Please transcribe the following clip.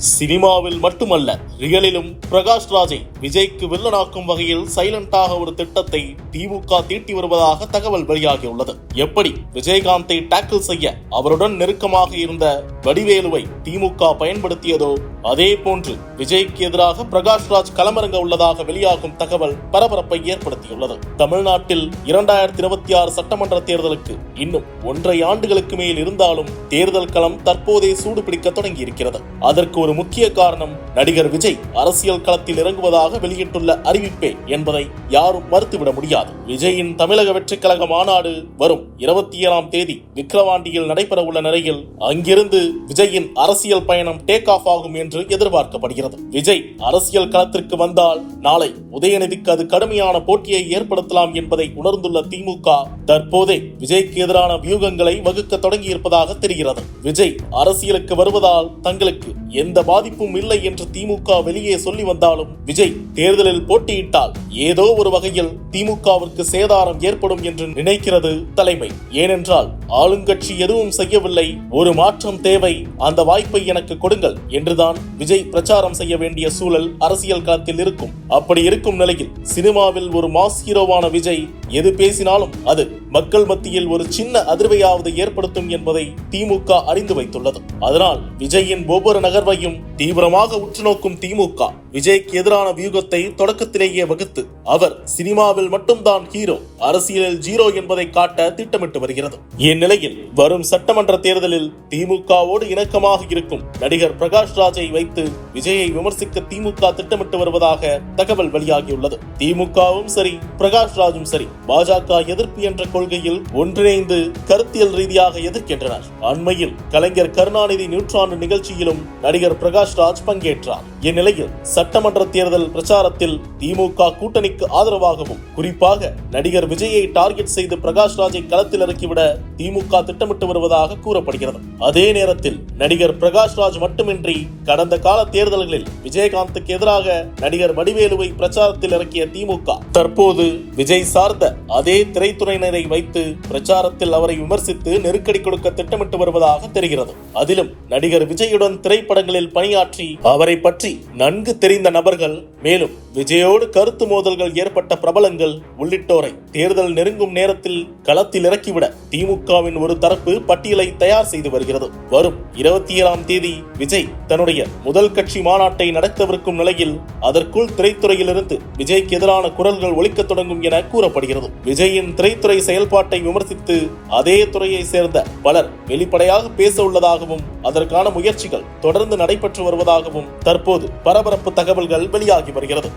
சினிமாவில் மட்டுமல்ல ரியலிலும் பிரகாஷ் ராஜை விஜய்க்கு வில்லனாக்கும் வகையில் சைலண்டாக ஒரு திட்டத்தை திமுக தீட்டி வருவதாக தகவல் வெளியாகியுள்ளது. எப்படி விஜயகாந்தை டேக்கிள் செய்ய அவருடன் நெருக்கமாக இருந்த வடிவேலுவை திமுக பயன்படுத்தியதோ அதே போன்று விஜய்க்கு எதிராக பிரகாஷ் ராஜ் களமிறங்க உள்ளதாக வெளியாகும் தகவல் பரபரப்பை ஏற்படுத்தியுள்ளது. தமிழ்நாட்டில் இரண்டாயிரத்தி இருபத்தி ஆறு சட்டமன்ற தேர்தலுக்கு இன்னும் ஒன்றை ஆண்டுகளுக்கு மேல் இருந்தாலும் தேர்தல் களம் தற்போதே சூடுபிடிக்க தொடங்கியிருக்கிறது. அதற்கு ஒரு முக்கிய காரணம் நடிகர் விஜய் அரசியல் களத்தில் இறங்குவதாக வெளியிட்டுள்ள அறிவிப்பே என்பதை யாரும் மறுத்துவிட முடியாது. விஜயின் தமிழக வெற்றிக் கழக மாநாடு வரும் இருபத்தி ஏழாம் தேதி விக்கிரவாண்டியில் நடைபெற உள்ள நிலையில் அங்கிருந்து விஜயின் அரசியல் பயணம் டேக் ஆஃப் ஆகும் என்று என்று எதிர்பார்க்கப்படுகிறது. விஜய் அரசியல் களத்திற்கு வந்தால் நாளை உதயநிதிக்கு அது கடுமையான போட்டியை ஏற்படுத்தலாம் என்பதை உணர்ந்துள்ள திமுக தற்போதே விஜய்க்கு எதிரான வியூகங்களை வகுக்க தொடங்கியிருப்பதாக தெரிகிறது. விஜய் அரசியலுக்கு வருவதால் தங்களுக்கு எந்த பாதிப்பும் இல்லை என்று திமுக வெளியே சொல்லி வந்தாலும் விஜய் தேர்தலில் போட்டியிட்டால் ஏதோ ஒரு வகையில் திமுகவிற்கு சேதாரம் ஏற்படும் என்று நினைக்கிறது தலைமை. ஏனென்றால் ஆளுங்கட்சி எதுவும் செய்யவில்லை. ஒரு மாற்றம் தேவை. அந்த வாய்ப்பை எனக்கு கொடுங்கள். என்றுதான் விஜய் பிரச்சாரம் செய்ய வேண்டிய சூழல் அரசியல் களத்தில் இருக்கும். அப்படி இருக்கும் நிலையில் சினிமாவில் ஒரு மாஸ் ஹீரோவான விஜய் எது பேசினாலும் அது மக்கள் மத்தியில் ஒரு சின்ன அதிர்வையாவது ஏற்படுத்தும் என்பதை திமுக அறிந்து வைத்துள்ளது. அதனால் விஜயின் ஒவ்வொரு நகர்வையும் தீவிரமாக உற்று நோக்கும் திமுக விஜய்க்கு எதிரான வியூகத்தை தொடக்கத்திலேயே வகுத்து அவர் சினிமாவில் மட்டும்தான் ஹீரோ அரசியலில் ஜீரோ என்பதை காட்ட திட்டமிட்டு வருகிறது. இந்நிலையில் வரும் சட்டமன்ற தேர்தலில் திமுகவோடு இணக்கமாக இருக்கும் நடிகர் பிரகாஷ் ராஜை வைத்து விஜயை விமர்சிக்க திமுக திட்டமிட்டு வருவதாக தகவல் வெளியாகியுள்ளது. திமுகவும் சரி பிரகாஷ் ராஜும் சரி பாஜக எதிர்ப்பு என்ற கொள்கையில் ஒன்றிணைந்து கருத்தியல் ரீதியாக எதிர்க்கின்றனர். அண்மையில் கலைஞர் கருணாநிதி நூற்றாண்டு நிகழ்ச்சியிலும் நடிகர் பிரகாஷ் ராஜ் பங்கேற்றார். இந்நிலையில் சட்டமன்ற தேர்தல் பிரச்சாரத்தில் திமுக கூட்டணிக்கு ஆதரவாகவும் குறிப்பாக நடிகர் விஜயை டார்கெட் செய்து பிரகாஷ் ராஜை களத்தில் இறக்கிவிட திமுக திட்டமிட்டு வருவதாக கூறப்படுகிறது. அதே நேரத்தில் நடிகர் பிரகாஷ் ராஜ் மட்டுமின்றி கடந்த கால தேர்தல்களில் விஜயகாந்துக்கு எதிராக நடிகர் வடிவேலுவை பிரச்சாரத்தில் இறக்கிய திமுக தற்போது விஜய் சார்ந்த அதே திரைத்துறையினரை வைத்து பிரச்சாரத்தில் அவரை விமர்சித்து நெருக்கடி கொடுக்க திட்டமிட்டு வருவதாக தெரிகிறது. அதிலும் நடிகர் விஜயுடன் திரைப்படங்களில் பணியாற்றி அவரை பற்றி நன்கு தெரிந்த நபர்கள் மேலும் விஜயோடு கருத்து மோதல்கள் ஏற்பட்ட பிரபலங்கள் உள்ளிட்டோரை தேர்தல் நெருங்கும் நேரத்தில் களத்தில் இறக்கிவிட திமுகவின் ஒரு தரப்பு பட்டியலை தயார் செய்து வருகிறது. வரும் இருபத்தி ஏழாம் தேதி விஜய் தன்னுடைய முதல் கட்சி மாநாட்டை நடத்தவிருக்கும் நிலையில் அதற்குள் திரைத்துறையிலிருந்து விஜய்க்கு எதிரான குரல்கள் ஒழிக்கத் தொடங்கும் என கூறப்படுகிறது. விஜயின் திரைத்துறை செயல்பாட்டை விமர்சித்து அதே துறையை சேர்ந்த பலர் வெளிப்படையாக பேச உள்ளதாகவும் அதற்கான முயற்சிகள் தொடர்ந்து நடைபெற்று வருவதாகவும் தற்போது பரபரப்பு தகவல்கள் வெளியாகி வருகிறது.